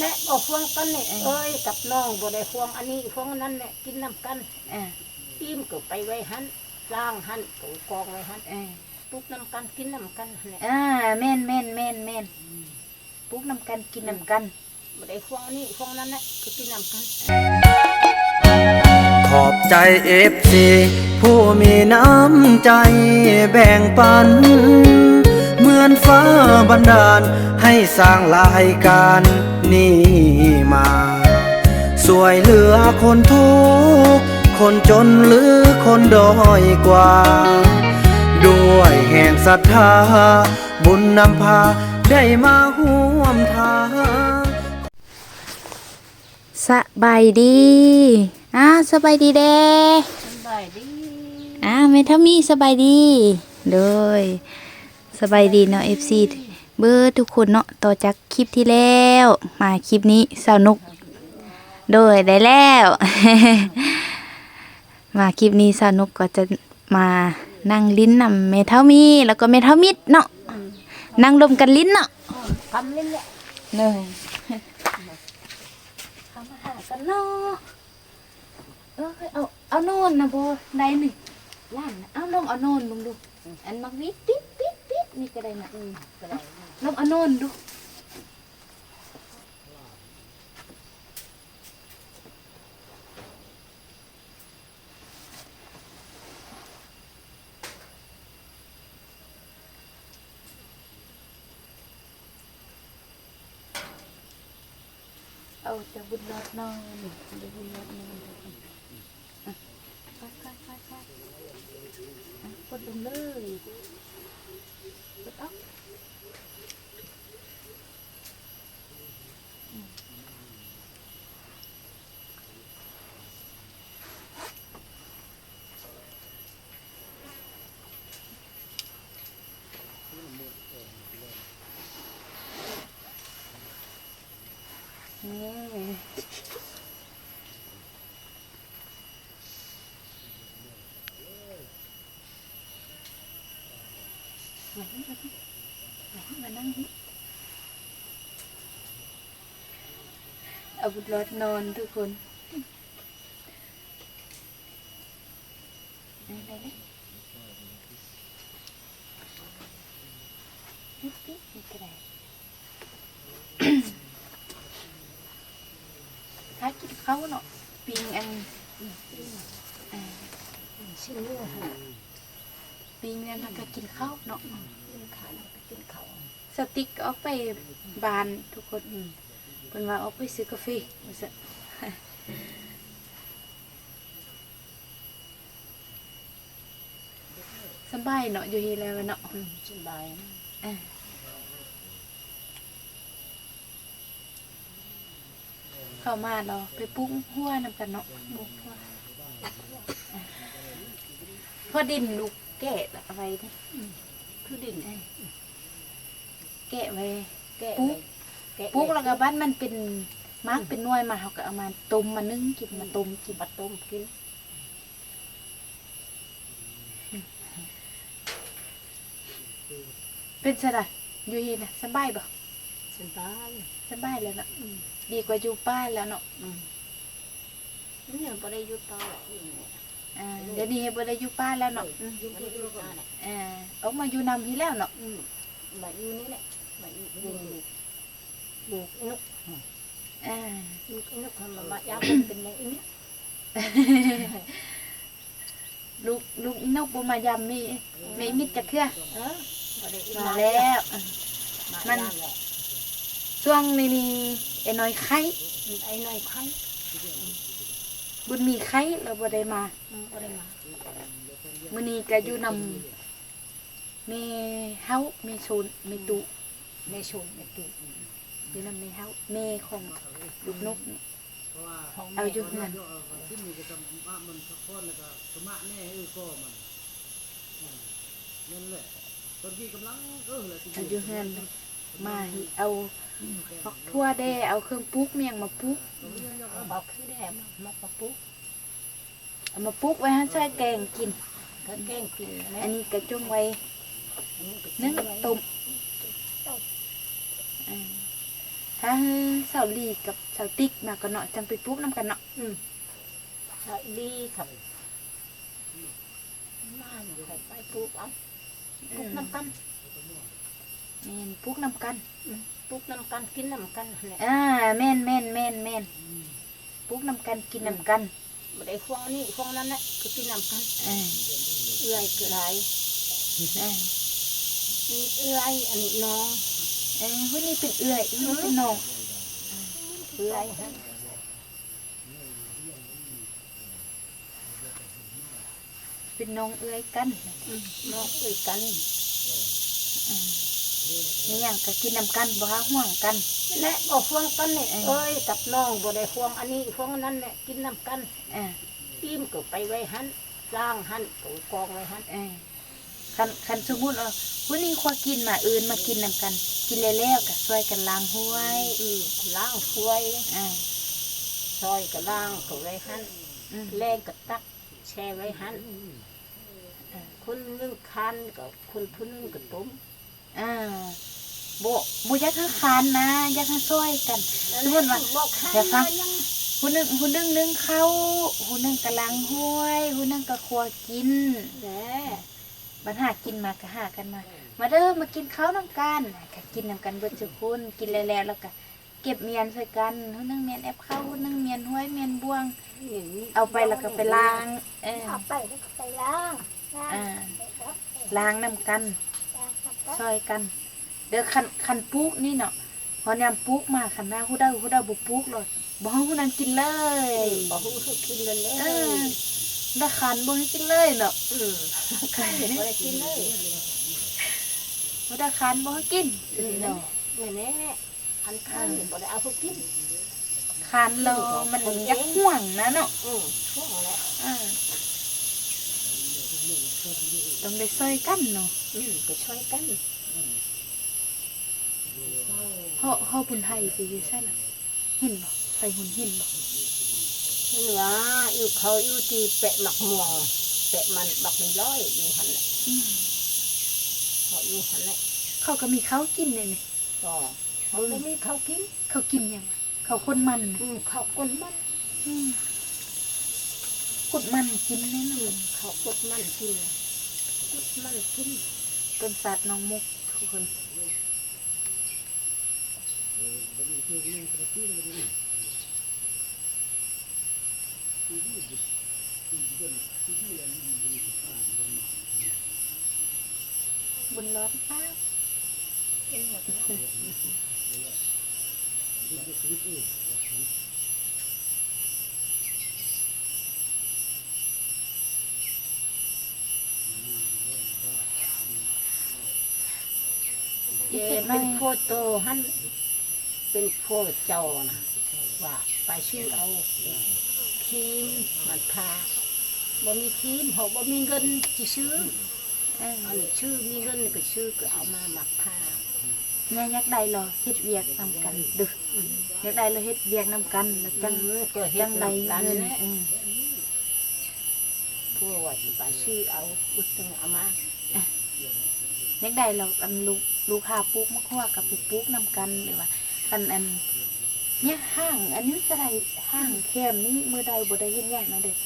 และบ่ห่วงกันเนี่ยเอ้ยกับน้องบ่ได้ห่วงอันนี้ห่วงอันนั้นเนี่ยกินน้ำกันเอออิ่มก็ไปไว้หันล้างหันปูกองไว้หันเออปลุกน้ำกันกินน้ำกันเนี่ยอ่าแม่นแม่นแม่นแม่นปลุกน้ำกันกินน้ำกันบ่ได้ห่วงอันนี้ห่วงอันนั้นแหละก็กินน้ำกันขอบใจเอฟซีผู้มีน้ำใจแบ่งปัน เหมือนฟ้าบันดาลให้สร้างรายการ นี้มา สวยเหลือคนทุกข์คนจนหรือคนด้อยกว่า ด้วยแห่งศรัทธา บุญนำพาได้มาห่วมทางสบายดีอ่าสบายดีเด้สบายดีอ่าแม่ทามีสบายดีโดยสบายดีเนาะ FC เบอร์ทุกคนเนาะต่อจากคลิปที่แล้ว มาคลิปนี้สนุก โดยได้แล้ว มาคลิปนี้สนุกก็จะมานั่งลิ้นนำเมทัลมีแล้วก็เมทัลมิดเนาะนั่งดมกันลิ้นเนาะทำเล่นแหละเลยทำอาหากันเนาะเออเอาเอาโน่นนะโบได้หนึ่งล้านเอาลองเอาโน่นลงดูอันมักวิดปิดปิดปิดนี่ก็ได้นะอืมลองเอาโน่นดู เอาจะบุญรอดนอนจะบุญรอดนอนไปไปไปไปกดลงเลยกดออก มานี่มานี่มานี่มานั่งนี่เอาบุตรนอนทุกคนไหนไหนนิดนิดนี่ก็ได้ ถ้ากินข้าวเนาะปิงอันอ่าชิ้นเนื้อหั่นปิงอันแล้วก็กินข้าวเนาะกินข้าวแล้วก็กินข้าวสติ๊กก็เอาไปบานทุกคนอืมเป็นว่าเอาไปซื้อกาแฟว่าซะสบายเนาะอยู่ที่แล้วเนาะอืมสบายนะอ่า เข้ามาเราะไปปรุ้งหัวนำกันเนาะปรุ้งหัวอ่าพอดินลูกแกะเอาไว้นี่คือดินเอ้ยแกะไว้แกะปุ๊กแกะปุ๊กแล้วก็บ้านมันเป็นมากเป็นหน่วยมาเขาก็เอามาต้มมานึ่งกินมาต้มกินบัดต้มกินเป็นสระอยู่ที่นะสบายบ่ สบายสบายแล้วเนาะอืมดีกว่าอยู่ป้านแล้วเนาะอืมนี่ยังบ่ได้อยู่ต่อหรอกอยู่เนี่ยอ่าเดี๋ยวนี้บ่ได้อยู่ป้านแล้วเนาะอืมอยู่ที่อยู่ต่อเนี่ยอ่าออกมาอยู่นำที่แล้วเนาะอืมบัดอยู่นี่แหละบัดอยู่อยู่ลูกอีนุกอ่าลูกอีนุกทำมามาอยากเป็นอย่างอีเนี่ยลูกลูกอีนกบ่มายำมีมีมิตรจักเทื่อเออบ่ได้อีมามาแล้วอะมามันย่างแหละ ช่วงนี้นี่ไอ้น้อยไข่อืมไอ้น้อยไข่บุญมีไข่เราบ่ได้มาอืมบ่ได้มามื้อนี้ก็อยู่นำแม่เฮาแม่โซนแม่ตุในชมในตู้อยู่นำแม่เฮาแม่ของลูกนกนี่ของเอาอยู่เฮือนที่มีกระทำว่ามันพักผ่อนแล้วก็สมะแน่เออก็มันนั่นแหละตอนที่กำลังเออแหละเอาอยู่เฮือน มาเอาฟักทั่วแด้เอาเครื่องปรุกเมียงมาปรุกเอาบอกคือได้มามาปะปุ๊กเอามาปรุกไว้ให้ใส่แกงกินก็แกงกินนะอันนี้ก็จุ่มไว้อันนี้ก็นึ่งไว้ต้มต้มอ่าถ้าสาวลีกับสาวติ๊กมาก็เนาะจังไปปลูกนํกันเนาะอืมใช่ดีครับมาหนูไปไปปลูกเอาปลูกน้ำกัน แม่นปลูกนํกันอืมปลูกน้ำกันกินน้ำกันนั่นแหละอ่าแม่นแม่นแม่นแม่นปลูกนํกันกินนํกันบ่ได้ห่วงอันนี้ห่วงนั้นแหละก็กินน้ำกันอ่าเอื้อยคือไรอ่านี่เอื้อยอันนี้น้องเอ้ยผู้นี้เป็นเอื้อยผู้นี้เป็นน้องเอื้อยฮะเป็นน้องเอื้อยกันอืมน้องเอื้อยกัน นี่หยังก็กินนํกันบ่หาห่วงกันและบ่ห่วงกันเนี่ยเออเอ้ยกับน้องบ่ได้ห่วงอันนี้ห่วงอันนั้นแหละกินน้ำกันอ่าอิ่มก็ไปไว้หันล้างหันก็กองไว้หันเออคันคันสมมุติว่าผู้นี้ควากินมาอื่นมากินนํกัน กินแล้วๆก็ช่วยกันล้างห้วยอืมล้างถ้วยอ่าซอยก็ล้างก็ไว้หันอืมแรงก็ตักแช่ไว้หันเออคนหนึงคันก็คนผู้หนึงก็ต้ม อ่าบ่บ่อยากให้คานนะอยากให้ช่วยกันสมมุติว่าบอกให้อย่าฟังยังผู้หนึงผู้หนึงนึ่งข้าวผู้หนึงก็ล้างห้วยผู้หนึงก็ครัวกินแหน่บัดหากินมาก็หากันมา มาเด้อมากินข้าวนํกันก็กินนํกันเบิดทุกคนกินแล้วๆแล้วก็เก็บเมียนใส่กันผู้หนึงเมียนแอบข้าวผู้หนึงเมียนห้วยเมียนบ่วงอย่างนี้เอาไปแล้วก็ไปล้าง เออเอาไปแล้วก็ไปล้างล้างอ่าล้างนํกัน ซอยกัน เด้อคันคันปลูกนี่เนาะพอยามปลูกมาคันหน้าผู้ใดผู้ใดบ่ปลูกหรอกบ่ให้ผู้นั้นกินเลยบอกให้เขากินเลยเลยเออได้คันบ่ให้กินเลยเนาะอืมใครไม่ได้กินเลยบ่ได้คันบ่ให้กินเนาะแน่แน่อันข้างบ่ได้เอาเขากินคันเรามันยักห่วงนะเนาะอืมช่วงแหละอ่า ต้องได้ซอยกันเนาะอืมก็ช่วยกันเฮาเฮาบุญไทยสิอยู่ซั่นน่ะเห็นบ่ไปหุ่นเห็นบ่เห็นว่าอยู่เขาอยู่ที่แปะหมักม่วงแปะมันบักมีร้อยอยู่หันแหละอืมเขาอยู่หันแหละเขาก็มีข้าวกินเลยนี่ก็เขาไม่มีเขากินเขากินหยังวะเขาคนมันอืมเขาคนมัน อืม คนมันกินแน่นอือมนเขากดมันกินกดมันกินต้นสัตว์น้องมุกทุกคนบุญร้อนป้าเจ เป็นโพโตหันเป็นโพเจ้านะว่าไปชื่อเอาครีมมันทาบ่มีครีมเขาบ่มีเงินจะซื้อเอออันชื่อมีเงินก็ชื่อก็เอามาหมักผ้าเนี่ยยักษ์ใดเหรอเฮ็ดเวียกนำกันเดึกยักษ์ใดเราเฮ็ดเวียกนำกันแล้วจังก็เฮ็จัดงใดกันเงินแหละเออพวกว่าสิไปชื่อเอาอุดตึงเอามา ยักษ์ใดเราอันลูกลูกค้าปลูกมะขวากับไปปลูกนำกันหรือว่าอันอันเนี่ยห้าง อันนี้ก็ได้ห้างแคมนี้มือใดบ่ได้เฮ็ดหยังนะเด้อ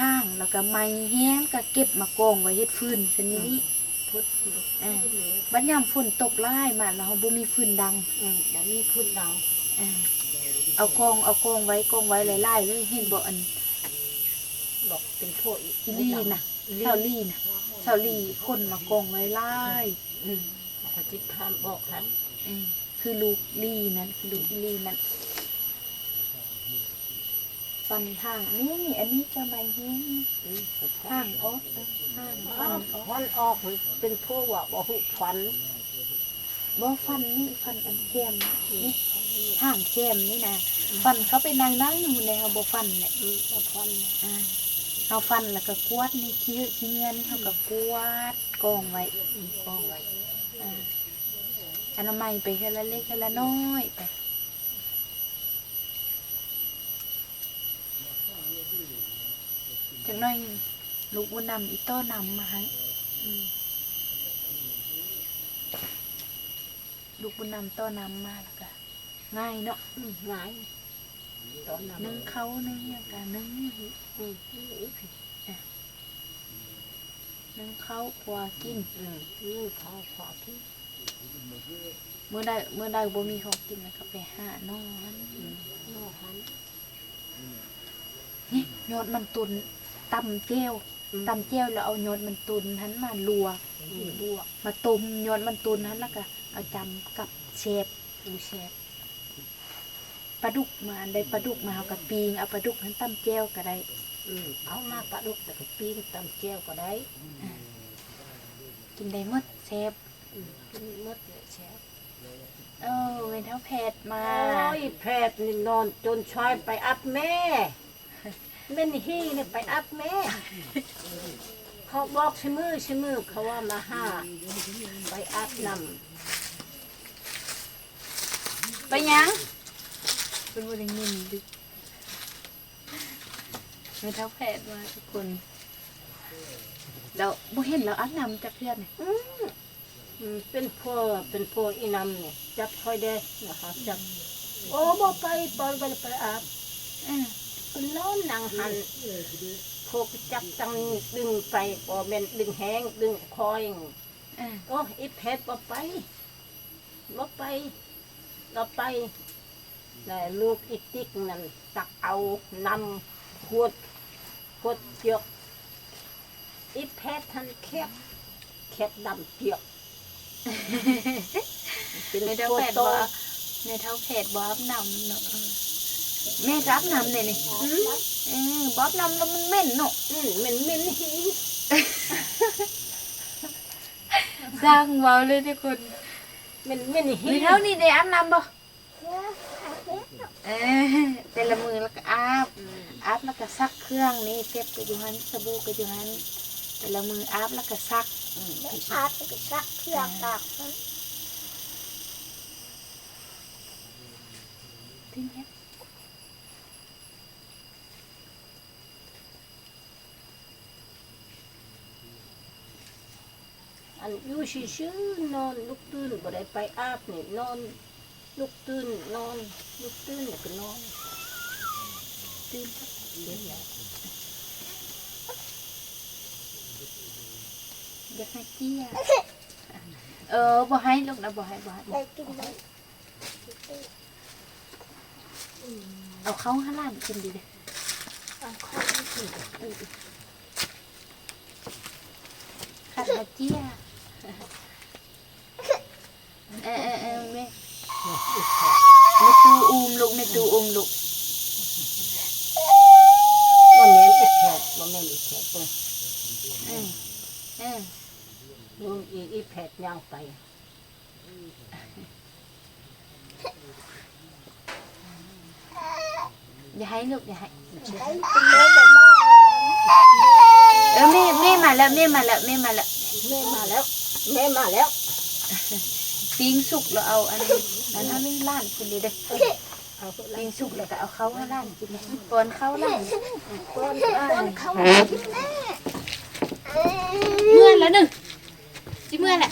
ห้างแล้วก็ไม้แห้งก็เก็บมากองไว้เฮ็ดฟืนซะนี้นี่พุทธเออบัดยามฝนตกหลายมาแล้วเราบ่มีฟืนดังอืมบ่มีพุทธดังเออเอากองเอากองไว้กองไว้หลายๆเลยเห็นบ่อันบอกเป็นพวกอีลีน่ะเชาลีน่ะ เชาลีคนมากองไว้หลายอืมเขาจิตทานบอกทันเออคือลูกลีนั้นคือลูกอีลีนั้นฟันทางนี่นี่อันนี้จะใบแห้งอืมก็พอทางออกเออทางฟันออกฟันออกเป็นพวกว่าบ่หุฟันบ่ฟันนี่ฟันอันแคมนี่ทางแคมนี่นะฟันเขาไปนั่งนั่งอยู่ในเอาบ่ฟันเนี่ยอืมบ่ฟันนะอ่า เอาฟันแล้วก็กวาดนี่ขี้ขี้เงินเขาก็กวาดกองไว้กองไว้อ่าอนามัยไปเทละเล็กเทละน้อยไปจังน้อยลูกบุญนำอีต้อนำมาให้ลูกบุญนำต้อนำมาแล้วก็ง่ายเนาะอืมหงาย นนั้นนึ่งเขานึ่งหยังกันนึ่งอืมนึ่งเขากว่ากินอืมนึ่งข้าวขวาที่เมื่อใดเมื่อใดบ่มีของกินแล้วก็ไปหานอนอืมนอกหันนี่ยอดมันตุนตำเจียวตำเจียวแล้วเอายอดมันตุนหันมาลัวอืมบวกมาต้มยอดมันตุนหันแล้วก็เอาจำกับเชฟดูแชร์ ปลาดุกมาได้ปลาดุกมาเอากับปีงเอาปลาดุกหันตำเจียวก็ได้อืมเอามาปลาดุกแต่ก็ปีนตำแก้วก็ได้กินได้หมดเชฟอืมกินหมดเลยแชร์เออเวนเท่าแพทย์มาโอ้ยแพทย์นี่นอนจนชายไปอัพแม่แม่นี่ฮี่นี่ไปอัพแม่ เขาบอกชิมือชิมือเขาว่ามาห้าไปอัพนไปยัง เป็นบริเงินดึกเวนเท่าแพทย์มาทุกคนแล้วบ่เห็นแล้วอันนำจากเพื่อนเนี่ยำอืมอืมเป็นพ่อเป็นพ่ออีนำเนี่ยจับคอยได้นะคะจับโอ้บ่ไปปล่อยไปไปอาบอ่าคุณนอนนางหันพวกจับตังดึงไปบ่แม่นดึงแห้งดึงคอยอ่าโอ้อีเพชรบ่ไปบ่ไปเราไป แต่ลูกอีติ๊กนั่นตักเอานำขวดขวดเจียกอีเพชรทันแคบแคบดำเจียกเป็นในเท่าขวดแพทย์โตบ่ในเท่าแพทย์บ่อับนำเนาะเออแม่รับนำเลยนี่อืมเออบ่อับนำแล้วมันเหม็นเนาะอืมเหม็นเหม็นหีสร้างเว้าเลยทุกคนเหม็นเหม็นหีมีเท่านี้ได้อาบน้ำบ่ เออแต่ละมือแล้วก็อาบอาบแล้วก็ซักเครื่องนี่เก็บก็อยู่หันสบู่ก็อยู่หันแต่ละมืออาบแล้วก็ซักอาบไปซักเครื่องตักทิ้งเฮ็ดอันอยู่ซื่อๆนอนลุกตื่นบ่ได้ไปอาบนี่นอน ลุกตื่นนอน ลุกตื่นแล้วก็นอน ตื่นเดี๋ยวแล้วอยากให้เกี้ยเออบ่ให้ลูกนะบ่ให้บ่ให้เอาเข้าห้าล้านกินดีเด้ขัดมาเจี้ยเออเออเออแม่ ในตูอุ้มลูกในตูอุ้มลูกบ่แม่นอีแพทย์บ่แม่นอีแพทย์เด้อเออเออลุงอีอีแพทยางไปอย่าให้ลูกอย่าให้เออแม่แม่มาแล้วแม่มาแล้วแม่มาแล้วแม่มาแล้วแม่มาแล้ว ปิ้งสุกแล้วเอาอันนี้อันนั้นไม่ล้านกินเลยเด้อเอาไปปิ้งสุกแล้วก็เอาเข้าให้ล้านกินเลยปอนเข้าล้านก้อนก้อนเขาเมื่อแล้วหนึ่งจิเมื่อแหละ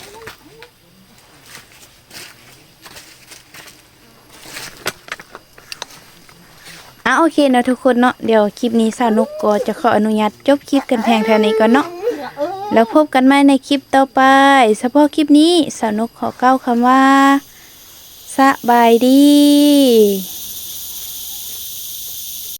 อะโอเคเนาะทุกคนเนาะเดี๋ยวคลิปนี้สาวนุกก็จะขออนุญาตจบคลิปกันแพงเท่านี้ก่อนเนาะเออ แล้วพบกันใหม่ในคลิปต่อไปเฉพาะคลิปนี้สาวนุกขอเก้าวคำว่าสบายดี